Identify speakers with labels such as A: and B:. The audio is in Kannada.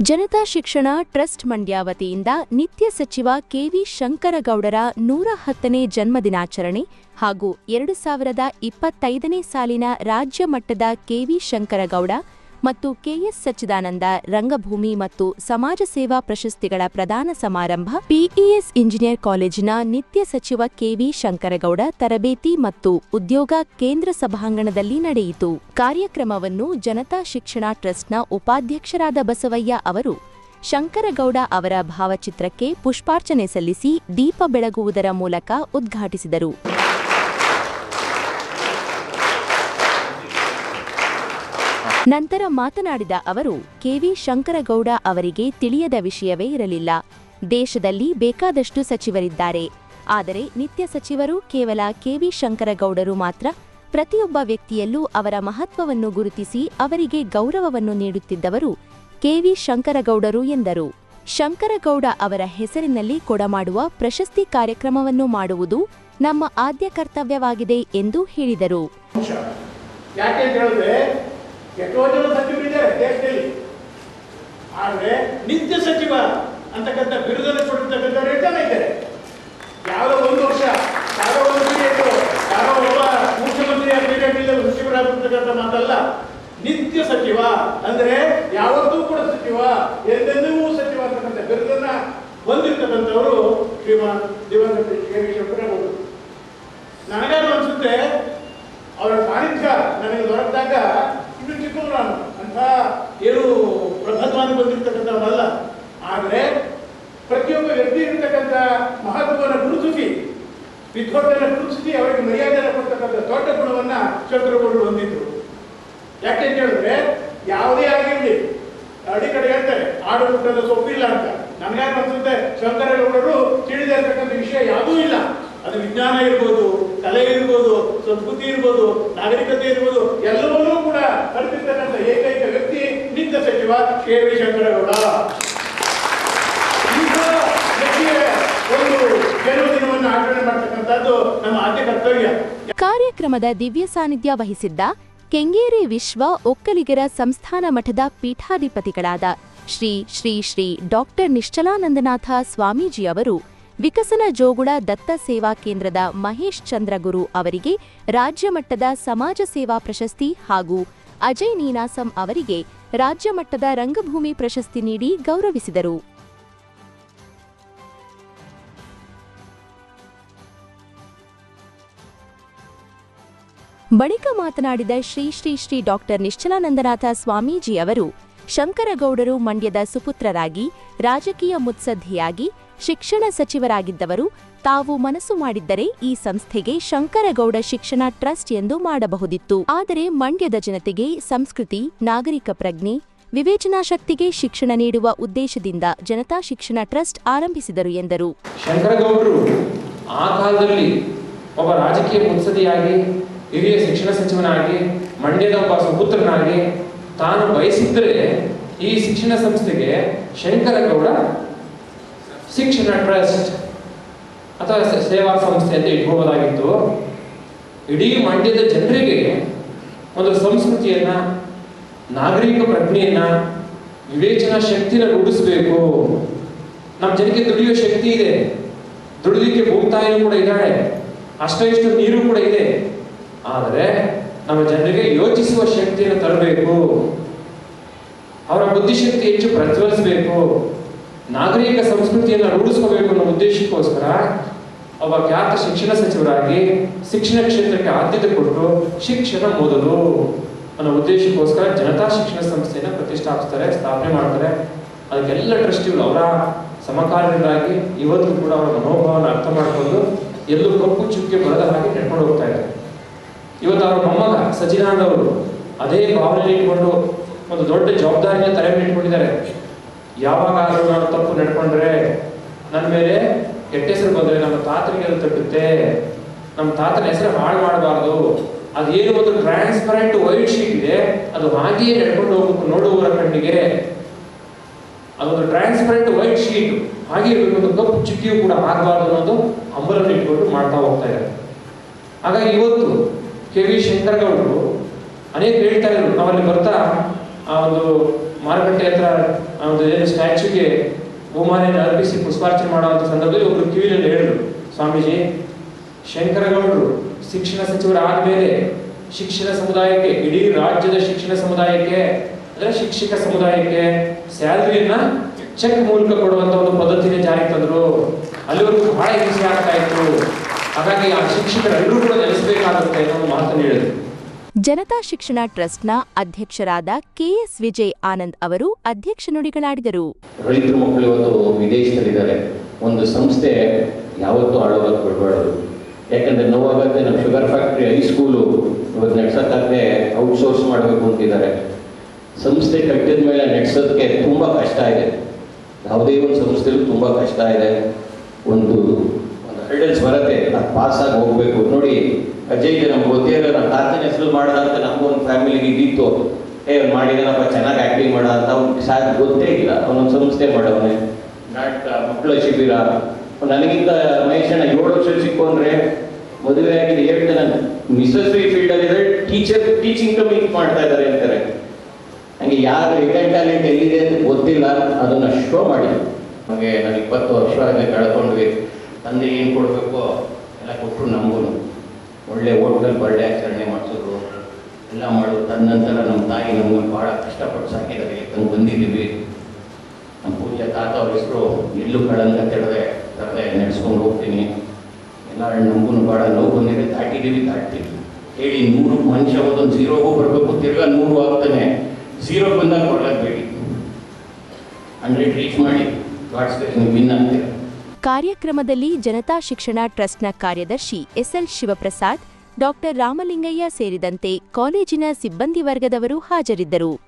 A: ಜನತಾ ಶಿಕ್ಷಣ ಟ್ರಸ್ಟ್ ಮಂಡ್ಯ ವತಿಯಿಂದ ನಿತ್ಯ ಸಚಿವ ಕೆವಿ ಶಂಕರಗೌಡರ ನೂರ ಹತ್ತನೇ ಜನ್ಮದಿನಾಚರಣೆ ಹಾಗೂ ಎರಡು ಸಾವಿರದ ಇಪ್ಪತ್ತೈದನೇ ಸಾಲಿನ ರಾಜ್ಯ ಮಟ್ಟದ ಕೆವಿ ಶಂಕರಗೌಡ ಮತ್ತು ಕೆಎಸ್ ಸಚ್ಚಿದಾನಂದ, ರಂಗಭೂಮಿ ಮತ್ತು ಸಮಾಜ ಸೇವಾ ಪ್ರಶಸ್ತಿಗಳ ಪ್ರದಾನ ಸಮಾರಂಭ, ಪಿಇಎಸ್ ಇಂಜಿನಿಯರ್ ಕಾಲೇಜಿನ ನಿತ್ಯ ಸಚಿವ ಕೆವಿ ಶಂಕರಗೌಡ ತರಬೇತಿ ಮತ್ತು ಉದ್ಯೋಗ ಕೇಂದ್ರ ಸಭಾಂಗಣದಲ್ಲಿ ನಡೆಯಿತು. ಕಾರ್ಯಕ್ರಮವನ್ನು ಜನತಾ ಶಿಕ್ಷಣ ಟ್ರಸ್ಟ್ನ ಉಪಾಧ್ಯಕ್ಷರಾದ ಬಸವಯ್ಯ ಅವರು, ಶಂಕರಗೌಡ ಅವರ ಭಾವಚಿತ್ರಕ್ಕೆ ಪುಷ್ಪಾರ್ಚನೆ ಸಲ್ಲಿಸಿ ದೀಪ ಬೆಳಗುವುದರ ಮೂಲಕ ಉದ್ಘಾಟಿಸಿದರು. ನಂತರ ಮಾತನಾಡಿದ ಅವರು ಕೆವಿ ಶಂಕರಗೌಡ ಅವರಿಗೆ ತಿಳಿಯದ ವಿಷಯವೇ ಇರಲಿಲ್ಲ. ದೇಶದಲ್ಲಿ ಬೇಕಾದಷ್ಟು ಸಚಿವರಿದ್ದಾರೆ. ಆದರೆ ನಿತ್ಯ ಸಚಿವರು ಕೇವಲ ಕೆವಿ ಶಂಕರಗೌಡರು ಮಾತ್ರ, ಪ್ರತಿಯೊಬ್ಬ ವ್ಯಕ್ತಿಯಲ್ಲೂ ಅವರ ಮಹತ್ವವನ್ನು ಗುರುತಿಸಿ ಅವರಿಗೆ ಗೌರವವನ್ನು ನೀಡುತ್ತಿದ್ದವರು ಕೆವಿ ಶಂಕರಗೌಡರು ಎಂದರು. ಶಂಕರಗೌಡ ಅವರ ಹೆಸರಿನಲ್ಲಿ ಕೊಡಮಾಡುವ ಪ್ರಶಸ್ತಿ ಕಾರ್ಯಕ್ರಮವನ್ನು ಮಾಡುವುದು ನಮ್ಮ ಆದ್ಯ ಕರ್ತವ್ಯವಾಗಿದೆ ಎಂದು ಹೇಳಿದರು.
B: ಎಷ್ಟೋ ಜನ ಸಚಿವರಿದ್ದಾರೆ ದೇಶದಲ್ಲಿ? ಆದರೆ ನಿತ್ಯ ಸಚಿವ ಅಂತಕ್ಕಂಥ ಬಿರುದನ್ನು ಕೊಡ್ತಕ್ಕಂಥ ಎಷ್ಟು ಇದ್ದಾರೆ. ಯಾರೋ ಒಂದು ವರ್ಷ, ಯಾರೋ ಒಂದು ಪೀರಿಯಡ್ ಯಾರೋ ಒಬ್ಬ ಮುಖ್ಯಮಂತ್ರಿಯ ಪೀರಿಯಡ್ ಸಚಿವರಾಗಿರ್ತಕ್ಕಂಥ ಮಾತಲ್ಲ. ನಿತ್ಯ ಸಚಿವ ಅಂದ್ರೆ ಯಾವತ್ತೂ ಕೂಡ ಸಚಿವ ಎಂದೆಂದೂ ಸಚಿವ ಅಂತಕ್ಕಂಥ ಬಿರುದನ್ನ ಹೊಂದಿರ್ತಕ್ಕಂಥವರು ಶ್ರೀಮಾನ್ ದಿವಂಗತ ಶಂಕರಗೌಡರು ನನಗಾದ್ರು ಅನ್ಸುತ್ತೆ, ಅವರ ಸಾನ್ನಿಧ್ಯ ನನಗೆ ದೊರಕಿದಾಗ ಅಂತ ಏನು ಪ್ರಧಾನವಾಗಿ ಬಂದಿರತಕ್ಕಂಥವರಲ್ಲ. ಆದರೆ ಪ್ರತಿಯೊಬ್ಬ ವ್ಯಕ್ತಿ ಇರತಕ್ಕಂಥ ಮಹತ್ವವನ್ನು ಗುರುತಿಸಿ ವಿದ್ವತ್ತನ್ನು ಗುರುತಿಸಿ ಅವರಿಗೆ ಮರ್ಯಾದೆಯನ್ನು ಕೊಡ್ತಕ್ಕಂಥ ದೊಡ್ಡ ಗುಣವನ್ನ ಚಂದ್ರಗೌಡರು ಹೊಂದಿದ್ರು. ಯಾಕೆ ಹೇಳಿದ್ರೆ ಯಾವುದೇ ಆಗಿರಲಿ ಅಡಿ ಕಡೆ ಹೇಳ್ತಾರೆ, ಆಡು ಊಟದ ಸೊಪ್ಪಿಲ್ಲ ಅಂತ. ನನಗ್ಯಾಕೆ ಅನ್ಸುತ್ತೆ? ಶಂಕರಗೌಡರು ತಿಳಿದೇ ಇರತಕ್ಕಂಥ ವಿಷಯ ಯಾವುದೂ ಇಲ್ಲ. ಅದು ವಿಜ್ಞಾನ ಇರ್ಬೋದು, ಕಲೆ ಇರ್ಬೋದು, ಸಂಸ್ಕೃತಿ ಇರ್ಬೋದು, ನಾಗರಿಕತೆ ಇರ್ಬೋದು ಎಲ್ಲವನ್ನೂ ಕೂಡ ಕಲ್ಪಿರ್ತಕ್ಕಂಥ ಏಕೈಕ ವ್ಯಕ್ತಿ ನಿತ್ಯ ಸಚಿವ ಕೆ ವಿ ಶಂಕರಗೌಡ ಇಂಥ ವ್ಯಕ್ತಿಯ ಒಂದು ಜನ್ಮದಿನವನ್ನು ಆಚರಣೆ ಮಾಡ್ತಕ್ಕಂಥದ್ದು ನಮ್ಮ ಆದ್ಯ ಕರ್ತವ್ಯ
A: ಕಾರ್ಯಕ್ರಮದ ದಿವ್ಯ ಸಾನ್ನಿಧ್ಯ ವಹಿಸಿದ್ದ ಕೆಂಗೇರಿ ವಿಶ್ವ ಒಕ್ಕಲಿಗರ ಸಂಸ್ಥಾನ ಮಠದ ಪೀಠಾಧಿಪತಿಗಳಾದ ಶ್ರೀ ಶ್ರೀ ಶ್ರೀ ಡಾಕ್ಟರ್ ನಿಶ್ಚಲಾನಂದನಾಥ ಸ್ವಾಮೀಜಿ ಅವರು ವಿಕಸನ ಜೋಗುಳ ದತ್ತ ಸೇವಾ ಕೇಂದ್ರದ ಮಹೇಶ್ ಚಂದ್ರಗುರು ಅವರಿಗೆ ರಾಜ್ಯಮಟ್ಟದ ಸಮಾಜ ಸೇವಾ ಪ್ರಶಸ್ತಿ ಹಾಗೂ ಅಜಯ್ ನೀನಾಸಂ ಅವರಿಗೆ ರಾಜ್ಯಮಟ್ಟದ ರಂಗಭೂಮಿ ಪ್ರಶಸ್ತಿ ನೀಡಿ ಗೌರವಿಸಿದರು. ಬಳಿಕ ಮಾತನಾಡಿದ ಶ್ರೀ ಶ್ರೀ ಶ್ರೀ ಡಾಕ್ಟರ್ ನಿಶ್ಚಲಾನಂದನಾಥ ಸ್ವಾಮೀಜಿ ಅವರು, ಶಂಕರಗೌಡರು ಮಂಡ್ಯದ ಸುಪುತ್ರರಾಗಿ, ರಾಜಕೀಯ ಮುತ್ಸದ್ಧಿಯಾಗಿ, ಶಿಕ್ಷಣ ಸಚಿವರಾಗಿದ್ದವರು, ತಾವು ಮನಸ್ಸು ಮಾಡಿದ್ದರೆ ಈ ಸಂಸ್ಥೆಗೆ ಶಂಕರಗೌಡ ಶಿಕ್ಷಣ ಟ್ರಸ್ಟ್ ಎಂದು ಮಾಡಬಹುದಿತ್ತು. ಆದರೆ ಮಂಡ್ಯದ ಜನತೆಗೆ ಸಂಸ್ಕೃತಿ, ನಾಗರಿಕ ಪ್ರಜ್ಞೆ, ವಿವೇಚನಾ ಶಕ್ತಿಗೆ ಶಿಕ್ಷಣ ನೀಡುವ ಉದ್ದೇಶದಿಂದ ಜನತಾ ಶಿಕ್ಷಣ ಟ್ರಸ್ಟ್ ಆರಂಭಿಸಿದರು ಎಂದರು.
C: ಶಂಕರಗೌಡರು ಆ ಕಾಲದಲ್ಲಿ ಒಬ್ಬ ರಾಜಕೀಯ ಮುತ್ಸದಿಯಾಗಿ ಹಿರಿಯ ಶಿಕ್ಷಣ ಸಚಿವನಾಗಿ, ಮಂಡ್ಯದ ಒಬ್ಬ ಸುಪುತ್ರನಾಗಿ, ತಾನು ಬಯಸಿದ್ರೆ ಈ ಶಿಕ್ಷಣ ಸಂಸ್ಥೆಗೆ ಶಂಕರಗೌಡ ಶಿಕ್ಷಣ ಟ್ರಸ್ಟ್ ಅಥವಾ ಸೇವಾ ಸಂಸ್ಥೆ ಅಂತ ಇಟ್ಕೋಬೋದಾಗಿತ್ತು. ಇಡೀ ಮಂಡ್ಯದ ಜನರಿಗೆ ಒಂದು ಸಂಸ್ಕೃತಿಯನ್ನ, ನಾಗರಿಕ ಪ್ರಜ್ಞೆಯನ್ನ, ವಿವೇಚನಾ ಶಕ್ತಿನ ರೂಢಿಸಬೇಕು. ನಮ್ಮ ಜನಕ್ಕೆ ದುಡಿಯೋ ಶಕ್ತಿ ಇದೆ. ದುಡಿಲಿಕ್ಕೆ ಭೂತಾಯಿನೂ ಕೂಡ ಇದ್ದಾಳೆ. ಅಷ್ಟೋ ಇಷ್ಟು ನೀರು ಕೂಡ ಇದೆ. ಆದರೆ ನಮ್ಮ ಜನರಿಗೆ ಯೋಚಿಸುವ ಶಕ್ತಿಯನ್ನು ತರಬೇಕು. ಅವರ ಬುದ್ಧಿಶಕ್ತಿ ಹೆಚ್ಚು ಪ್ರಜ್ವಲಿಸಬೇಕು. ನಾಗರಿಕ ಸಂಸ್ಕೃತಿಯನ್ನು ರೂಢಿಸ್ಕೋಬೇಕು ಅನ್ನೋ ಉದ್ದೇಶಕ್ಕೋಸ್ಕರ ಒಬ್ಬ ಖ್ಯಾತ ಶಿಕ್ಷಣ ಸಚಿವರಾಗಿ ಶಿಕ್ಷಣ ಕ್ಷೇತ್ರಕ್ಕೆ ಆದ್ಯತೆ ಕೊಟ್ಟು ಶಿಕ್ಷಣ ಮೊದಲು ಅನ್ನೋ ಉದ್ದೇಶಕ್ಕೋಸ್ಕರ ಜನತಾ ಶಿಕ್ಷಣ ಸಂಸ್ಥೆಯನ್ನು ಪ್ರತಿಷ್ಠಾಪಿಸ್ತಾರೆ, ಸ್ಥಾಪನೆ ಮಾಡ್ತಾರೆ. ಅದಕ್ಕೆಲ್ಲ ಟ್ರಸ್ಟಿಗಳು ಅವರ ಸಮಕಾಲೀನರಾಗಿ ಇವತ್ತು ಕೂಡ ಅವರ ಮನೋಭಾವನ ಅರ್ಥ ಮಾಡಿಕೊಂಡು ಎಲ್ಲೂ ಕಪ್ಪು ಚುಕ್ಕೆ ಬರದ ಹಾಗೆ ನಡ್ಕೊಂಡು ಹೋಗ್ತಾ ಇದ್ದಾರೆ. ಇವತ್ತು ಅವರ ಮೊಮ್ಮಗ ಸಚಿನಾನಂದ ಅವರು ಅದೇ ಭಾವನೆಯಲ್ಲಿ ಇಟ್ಕೊಂಡು ಒಂದು ದೊಡ್ಡ ಜವಾಬ್ದಾರಿಯ ತಲೆ ಇಟ್ಕೊಂಡಿದ್ದಾರೆ. ಯಾವಾಗಾದರೂ ನಾನು ತಪ್ಪು ನಡ್ಕೊಂಡ್ರೆ ನನ್ನ ಮೇಲೆ ಕೆಟ್ಟ ಹೆಸರು ಬಂದ್ರೆ ನಮ್ಮ ತಾತನಿಗೆ ಅದು ತಟ್ಟುತ್ತೆ. ನಮ್ಮ ತಾತನ ಹೆಸರು ಹಾಳು ಮಾಡಬಾರ್ದು. ಏನು ಒಂದು ಟ್ರಾನ್ಸ್ಪರೆಂಟ್ ವೈಟ್ ಶೀಟ್ ಇದೆ, ಅದು ಹಾಗೆಯೇ ನಡ್ಕೊಂಡು ಹೋಗ್ಬೇಕು ನೋಡುವವರ ಕಣ್ಣಿಗೆ. ಅದೊಂದು ಟ್ರಾನ್ಸ್ಪರೆಂಟ್ ವೈಟ್ ಶೀಟ್ ಹಾಗೆ ಇರಬೇಕು ಒಂದು ಕಪ್ಪು ಚುಕ್ಕಿಯೂ ಕೂಡ ಆಗಬಾರ್ದು ಅನ್ನೋದು ಹಂಬಲನ್ನು ಇಟ್ಕೊಂಡು ಮಾಡ್ತಾ ಹೋಗ್ತಾ ಇದ್ದಾರೆ. ಹಾಗಾಗಿ ಇವತ್ತು ಕೆ ವಿ ಶಂಕರಗೌಡರು ಅನೇಕ ಹೇಳ್ತಾ ಇದ್ರು ನಾವಲ್ಲಿ ಬರ್ತಾ ಆ ಒಂದು ಮಾರುಕಟ್ಟೆ ಹತ್ರ ಆ ಒಂದು ಏನು ಸ್ಟ್ಯಾಚ್ಯೂಗೆ ಬಹುಮಾನೆಯನ್ನು ಅರ್ಪಿಸಿ ಪುಷ್ಪಾರ್ಚನೆ ಮಾಡುವಂಥ ಸಂದರ್ಭದಲ್ಲಿ ಒಬ್ಬರು ಕಿವಿಯಲ್ಲಿ ಹೇಳಿದ್ರು. ಸ್ವಾಮೀಜಿ, ಶಂಕರಗೌಡರು ಶಿಕ್ಷಣ ಸಚಿವರಾದ್ಮೇಲೆ ಶಿಕ್ಷಣ ಸಮುದಾಯಕ್ಕೆ, ಇಡೀ ರಾಜ್ಯದ ಶಿಕ್ಷಣ ಸಮುದಾಯಕ್ಕೆ ಅಂದರೆ ಶಿಕ್ಷಕ ಸಮುದಾಯಕ್ಕೆ ಸ್ಯಾಲರಿಯನ್ನ ಚೆಕ್ ಮೂಲಕ ಕೊಡುವಂಥ ಒಂದು ಪದ್ಧತಿನ ಜಾರಿಗೆ ತಂದರು. ಅಲ್ಲಿವರೆಗೂ ಬಹಳ ಹಿಂಸೆ ಆಗ್ತಾ ಇತ್ತು. ಹಾಗಾಗಿ ಆ ಶಿಕ್ಷಕರೆಲ್ಲರೂ ಕೂಡ ನೆಲೆಸಬೇಕಾಗುತ್ತೆ ಅನ್ನೋ ಒಂದು ಮಾತನ್ನು ಹೇಳಿದರು.
A: ಜನತಾ ಶಿಕ್ಷಣ ಟ್ರಸ್ಟ್ನ ಅಧ್ಯಕ್ಷರಾದ ಕೆಎಸ್ ವಿಜಯ್ ಆನಂದ್ ಅವರು ಅಧ್ಯಕ್ಷ ನುಡಿಗಳಾಡಿದರು
D: ರೈತರ ಮಕ್ಕಳು ಇವತ್ತು ವಿದೇಶದಲ್ಲಿದ್ದಾರೆ. ಒಂದು ಸಂಸ್ಥೆ ಯಾವತ್ತೂ ಆಳೋದಕ್ಕೆ ಬಿಡಬಾರ್ದು. ಯಾಕಂದ್ರೆ ನೋವಾಗತ್ತೆ ನಮ್ಮ ಶುಗರ್ ಫ್ಯಾಕ್ಟ್ರಿ ಹೈಸ್ಕೂಲು ಇವತ್ತು ನಡೆಸೋಕ್ಕೆ ಔಟ್ಸೋರ್ಸ್ ಮಾಡಬೇಕು ಅಂತಿದ್ದಾರೆ. ಸಂಸ್ಥೆ ಕಟ್ಟಿದ ಮೇಲೆ ನಡೆಸೋದಕ್ಕೆ ತುಂಬ ಕಷ್ಟ ಇದೆ. ಯಾವುದೇ ಒಂದು ಸಂಸ್ಥೆಯಲ್ಲೂ ತುಂಬ ಕಷ್ಟ ಇದೆ. ಒಂದು ಹರ್ಡಲ್ಸ್ ಬರುತ್ತೆ, ಅದು ಆಗಿ ಹೋಗಬೇಕು. ನೋಡಿ ಇದೆ ನಮ್ಗೆ ಗೊತ್ತೇ ನಮ್ಮ ತಾತನ ಹೆಸರು ಮಾಡ್ದ ಅಂತ ನಮಗೊಂದು ಫ್ಯಾಮಿಲಿಗೆ ಇದ್ದಿತ್ತು ಏ ಮಾಡಿದಾನಪ್ಪ ಚೆನ್ನಾಗಿ ಆ್ಯಕ್ಟಿಂಗ್ ಮಾಡ ಅಂತ ಅವ್ನಿಗೆ ಸಾ ಗೊತ್ತೇ ಇಲ್ಲ. ಅವನೊಂದು ಸಂಸ್ಥೆ ಮಾಡವನೆ. ನಾಟಕ ಮಕ್ಕಳ ಶಿಬಿರ. ನನಗಿಂತ ಮಹೇಶಣ್ಣ ಏಳು ವರ್ಷ ಸಿಕ್ಕೊಂಡ್ರೆ ಮದುವೆ ಆಗಿದೆ ಹೇಳ್ತಾನೆ ಅಲ್ಲಿ ಫೀಲ್ಡಲ್ಲಿದ್ರೆ ಟೀಚರ್ ಟೀಚಿಂಗ್ ಕಮಿಂಗ್ ಮಾಡ್ತಾ ಇದ್ದಾರೆ ಅಂತಾರೆ. ನನಗೆ ಯಾರು ಹಿಡನ್ ಟ್ಯಾಲೆಂಟ್ ಎಲ್ಲಿದೆ ಅಂತ ಗೊತ್ತಿಲ್ಲ. ಅದನ್ನ ಶೋ ಮಾಡಿ ನಮಗೆ ನಾನು ಇಪ್ಪತ್ತು ವರ್ಷ ಕಳ್ಕೊಂಡ್ವಿ. ತಂದೆ ಏನು ಕೊಡಬೇಕು ಎಲ್ಲ ಕೊಟ್ಟರು ನಮಗೂ ಒಳ್ಳೆ ಹೋಟ್ಲಲ್ಲಿ ಬರ್ಡೇ ಆಚರಣೆ ಮಾಡಿಸಿದ್ರು ಎಲ್ಲ ಮಾಡೋದು ತದನಂತರ ನಮ್ಮ ತಾಯಿ ನಮ್ಮನ್ನು ಭಾಳ ಕಷ್ಟಪಟ್ಟು ಸಾಕಿದ್ದಾರೆ ತಂದು ಬಂದಿದ್ದೀವಿ ನಮ್ಮ ಪೂಜೆ ತಾತ ಅವ್ರ ಹೆಸರು ಎಲ್ಲೂ ಕಳಂಕ ತೆರೆದೆ ತರದೆ ನಡೆಸ್ಕೊಂಡು ಹೋಗ್ತೀನಿ. ಎಲ್ಲ ನಮಗೂ ಭಾಳ ನೋವು ಬಂದಿದೆ. ದಾಟಿದ್ದೀವಿ, ದಾಟ್ತೀವಿ. ಹೇಳಿ ನೂರು ಮನುಷ್ಯ ಒಂದೊಂದು ಝೀರೋಗೂ ಬರಬೇಕು, ತಿರ್ಗಾ ನೂರು ಆಗ್ತಾನೆ ಝೀರೋ ಬಂದಾಗ ಕೊಡಲಾಗಬೇಡಿ ಹಂಡ್ರೆಡ್ ರೀಚ್ ಮಾಡಿ ಗಾಡ್ಸ್ ನೀವು ವಿನ್ ಆಗ್ತೀರ?
A: ಕಾರ್ಯಕ್ರಮದಲ್ಲಿ ಜನತಾ ಶಿಕ್ಷಣ ಟ್ರಸ್ಟ್ನ ಕಾರ್ಯದರ್ಶಿ ಎಸ್ಎಲ್ ಶಿವಪ್ರಸಾದ್ ಡಾಕ್ಟರ್ ರಾಮಲಿಂಗಯ್ಯ ಸೇರಿದಂತೆ ಕಾಲೇಜಿನ ಸಿಬ್ಬಂದಿ ವರ್ಗದವರು ಹಾಜರಿದ್ದರು.